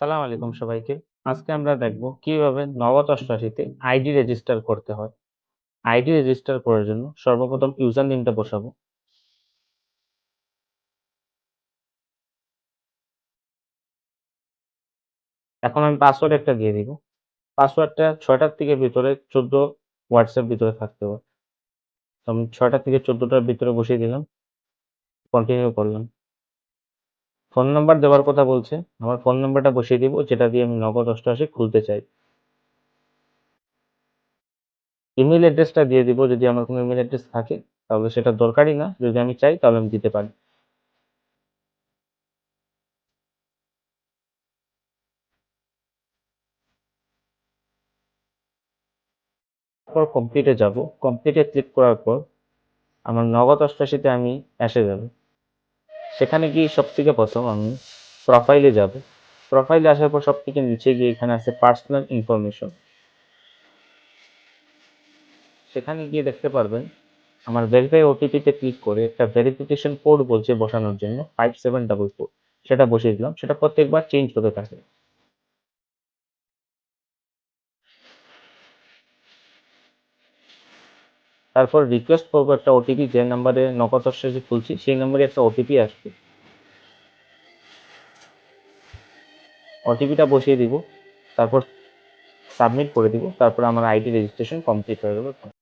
সালাম আলাইকুম সবাইকে। আজকে আমরা দেখব কীভাবে নগদ অষ্টআশিতে আইডি রেজিস্টার করতে হয়। আইডি রেজিস্টার করার জন্য সর্বপ্রথম ইউজার নেমটা বসাবো। এখন আমি পাসওয়ার্ড একটা দিয়ে দিব। পাসওয়ার্ডটা ছয়টার থেকে ভিতরে চোদ্দ হোয়াটসঅ্যাপ ভিতরে থাকতে হবে। আমি ছয়টার থেকে চোদ্দটার ভিতরে বসিয়ে দিলাম। কন্টিনিউ করলাম। ফোন নাম্বার দেওয়ার কথা বলছে, আমার ফোন নাম্বারটা বসিয়ে দিব, যেটা দিয়ে আমি নগদ অষ্টআশি খুলতে চাই। ইমেল অ্যাড্রেসটা দিয়ে দিব, যদি আমার কোনো ইমেল অ্যাড্রেস থাকে, তাহলে সেটা দরকারই না, যদি আমি চাই তাহলে আমি দিতে পারি। তারপর কমপ্লিটে যাব। কমপ্লিটে ক্লিক করার পর, আমার নগদ অষ্টাশিতে আমি এসে যাব। সেখানে গিয়ে সব থেকে প্রথম আমি প্রোফাইলে যাব। প্রোফাইলে আসার পর সব থেকে নিচে গিয়ে এখানে আছে পার্সোনাল ইনফরমেশন সেখানে গিয়ে দেখতে পারবেন, আমার ভেরিফাই ওটিপিতে ক্লিক করে একটা ভেরিফিকেশন কোড বলছে বসানোর জন্য ফাইভ সেভেন ডাবল ফোর সেটা বসিয়ে দিলাম, সেটা প্রত্যেকবার চেঞ্জ হতে থাকে। তারপর রিকোয়েস্ট করব একটা ওটিপি যে নাম্বারে নগদ যে খুলছি, সেই নাম্বারে একটা ওটিপি আসবে। ওটিপিটা বসিয়ে দিব, তারপর সাবমিট করে দিব, তারপর আমার আইডি রেজিস্ট্রেশন কমপ্লিট হয়ে যাবে